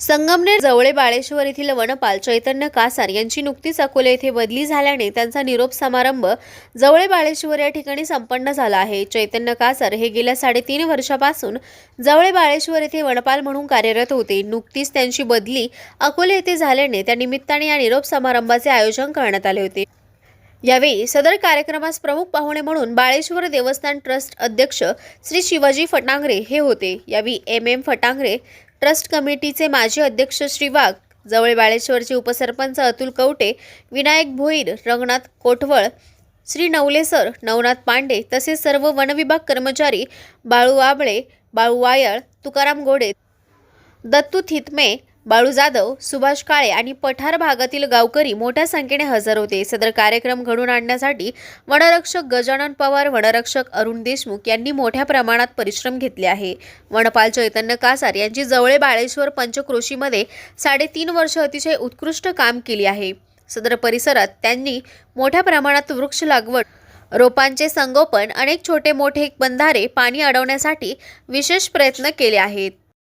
संगमनेर जवळे बाळेश्वर येथील वनपाल चैतन्य कासार यांची नुकतीच अकोले येथे बदली झाल्याने त्यांचा निरोप समारंभ जवळे बाळेश्वर या ठिकाणी संपन्न झाला आहे. चैतन्य कासार हे गेल्या साडेतीन वर्षापासून जवळे बाळेश्वर येथे वनपाल म्हणून कार्यरत होते. नुकतीच त्यांची बदली अकोले येथे झाल्याने त्या निमित्ताने या निरोप समारंभाचे आयोजन करण्यात आले होते. यावेळी सदर कार्यक्रमास प्रमुख पाहुणे म्हणून बाळेश्वर देवस्थान ट्रस्ट अध्यक्ष श्री शिवाजी फटांगरे हे होते. यावेळी एम एम फटांगरे ट्रस्ट कमिटीचे माजी अध्यक्ष श्री वाघ जवळ बाळेश्वरचे उपसरपंच अतुल कवटे विनायक भोईर रंगनाथ कोठवळ श्री नवले सर नवनाथ पांडे तसेच सर्व वनविभाग कर्मचारी बाळू आबळे बाळू वायळ तुकाराम गोडे दत्तू थितमे बाळू जाधव सुभाष काळे आणि पठार भागातील गावकरी मोठ्या संख्येने हजर होते. सदर कार्यक्रम घडून आणण्यासाठी वनरक्षक गजानन पवार वनरक्षक अरुण देशमुख यांनी मोठ्या प्रमाणात परिश्रम घेतले आहे. वनपाल चैतन्य कासार यांची जवळे बाळेश्वर पंचक्रोशीमध्ये साडेतीन वर्ष अतिशय उत्कृष्ट काम केली आहे. सदर परिसरात त्यांनी मोठ्या प्रमाणात वृक्ष लागवड रोपांचे संगोपन अनेक छोटे मोठे बंधारे पाणी अडवण्यासाठी विशेष प्रयत्न केले आहेत.